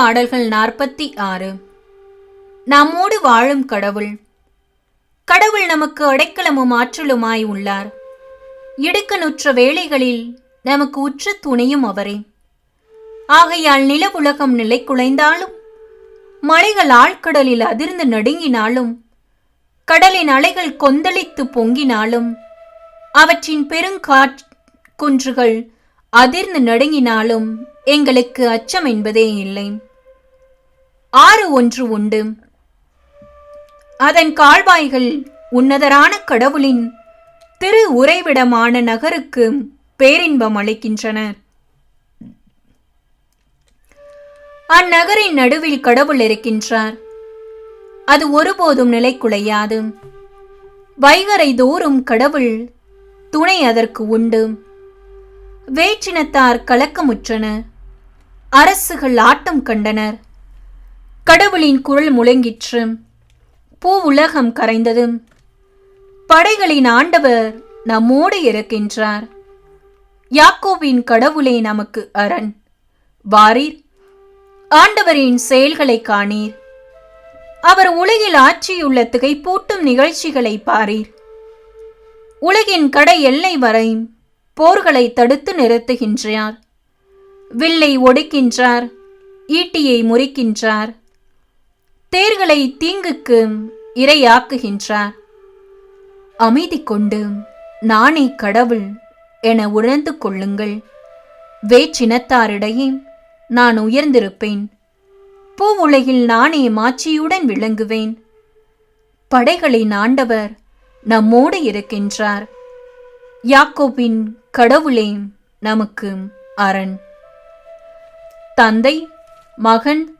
பாடல்கள் நாற்பத்தி ஆறு. நம்மோடு வாழும் கடவுள் கடவுள் நமக்கு அடைக்கலமும் ஆற்றலுமாய் உள்ளார். இடுக்கனுற்ற வேளைகளில் நமக்கு உற்ற துணையும் அவரே. ஆகையால் நிலவுலகம் நிலை குலைந்தாலும் மலைகள் ஆழ்கடலில் அதிர்ந்து நடுங்கினாலும் கடலின் அலைகள் கொந்தளித்து பொங்கினாலும் அவற்றின் பெருங்காற் குன்றுகள் அதிர்ந்து நடுங்கினாலும் எங்களுக்கு அச்சம் என்பதே இல்லை. ஆறு ஒன்று உண்டு. அதன் கால்வாய்கள் உன்னதரான கடவுளின் திரு உறைவிடமான நகருக்கு பேரின்பம் அளிக்கின்றன. அந்நகரின் நடுவில் கடவுள் இருக்கின்றார். அது ஒருபோதும் நிலை குலையாது. வைகரை தோறும் கடவுள் துணை அதற்கு உண்டு. வேற்றினத்தார் கலக்கமுற்றன அரசுகள் ஆட்டம் கண்டனர். கடவுளின் குரல் முழங்கிற்று. பூ உலகம் கரைந்தது. படைகளின் ஆண்டவர் நம்மோடு இருக்கின்றார். யாக்கோவின் கடவுளே நமக்கு அரண். வாரீர் ஆண்டவரின் செயல்களை காணீர். அவர் உலகில் ஆற்றியுள்ள திகைப்பூட்டும் நிகழ்ச்சிகளை பாரீர். உலகின் கடை எல்லை வரை போர்களை தடுத்து நிறுத்துகின்றார். வில்லை ஒடுக்கின்றார் ஈட்டியை முறிக்கின்றார். தேர்களை தீங்குக்கு இரையாக்குகின்றார். அமைதி கொண்டு நானே கடவுள் என உணர்ந்து கொள்ளுங்கள். வேற்றினத்தாரிடையே நான் உயர்ந்திருப்பேன். பூ உலகில் நானே மாட்சியுடன் விளங்குவேன். படைகளின் ஆண்டவர் நம்மோடு இருக்கின்றார். யாக்கோபின் கடவுளே நமக்கு அரண். தந்தை மகன்